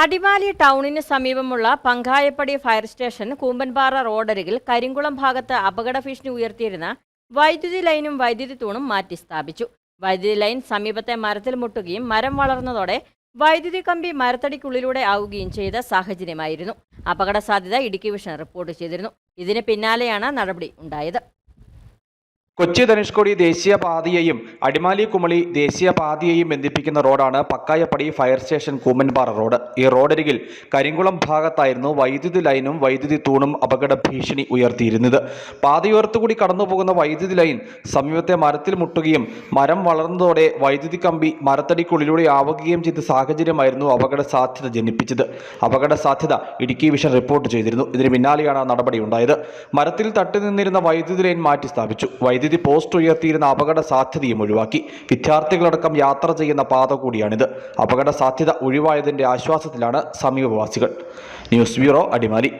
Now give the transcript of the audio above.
അടിമാലി ടൗണിന് സമീപമുള്ള പങ്കായപ്പടി fire station Koombanpara റോഡരികിൽ കരിങ്കുളം ഭാഗത്ത് അപകട ഭീഷണി ഉയർത്തിയിരുന്ന വൈദ്യുതി ലൈനും വൈദ്യുതി തൂണും മാറ്റി സ്ഥാപിച്ചു. വൈദ്യുതി ലൈൻ സമീപത്തെ മരത്തിൽ മുട്ടുകയും മരം വളർന്നതോടെ വൈദ്യുതി കമ്പി മരത്തടിക്കുള്ളിലൂടെ ആവുകയും ചെയ്ത സാഹചര്യമായിരുന്നു. അപകട സാധ്യത ഇടുക്കി വിഷൻ റിപ്പോർട്ട് ചെയ്തിരുന്നു. ഇതിന് പിന്നാലെയാണ് നടപടി ഉണ്ടായത്. കൊച്ചി ധനുഷ്കോടി ദേശീയപാതയെയും അടിമാലി കുമളി ദേശീയപാതയെയും ബന്ധിപ്പിക്കുന്ന റോഡാണ് Pakkayappadi fire station Koommanpara road. ഈ റോഡരികിൽ കരിങ്കുളം ഭാഗത്തായിരുന്നു വൈദ്യുതി ലൈനും വൈദ്യുതി തൂണും അപകട ഭീഷണി ഉയർത്തിയിരുന്നത്. പാതയോർത്തുകൂടി കടന്നുപോകുന്ന വൈദ്യുതി ലൈൻ സമീപത്തെ മരത്തിൽ മുട്ടുകയും മരം വളർന്നതോടെ വൈദ്യുതി കമ്പി മരത്തടിക്കുള്ളിലൂടെ ആവുകയും ചെയ്ത സാഹചര്യമായിരുന്നു അപകട സാധ്യത ജനിപ്പിച്ചത്. അപകട സാധ്യത ഇടുക്കി വിഷൻ റിപ്പോർട്ട് ചെയ്തിരുന്നു. ഇതിന് പിന്നാലെയാണ് നടപടി ഉണ്ടായത്. മരത്തിൽ തട്ടി നിന്നിരുന്ന വൈദ്യുതി ലൈൻ മാറ്റി സ്ഥാപിച്ചു. വൈദ്യുതി പോസ്റ്റ് ഉയർത്തിയിരുന്ന അപകട സാധ്യതയും ഒഴിവാക്കി. വിദ്യാർത്ഥികളടക്കം യാത്ര ചെയ്യുന്ന പാത കൂടിയാണിത്. അപകട സാധ്യത ഒഴിവായതിന്റെ ആശ്വാസത്തിലാണ് സമീപവാസികൾ. News bureau Adimali.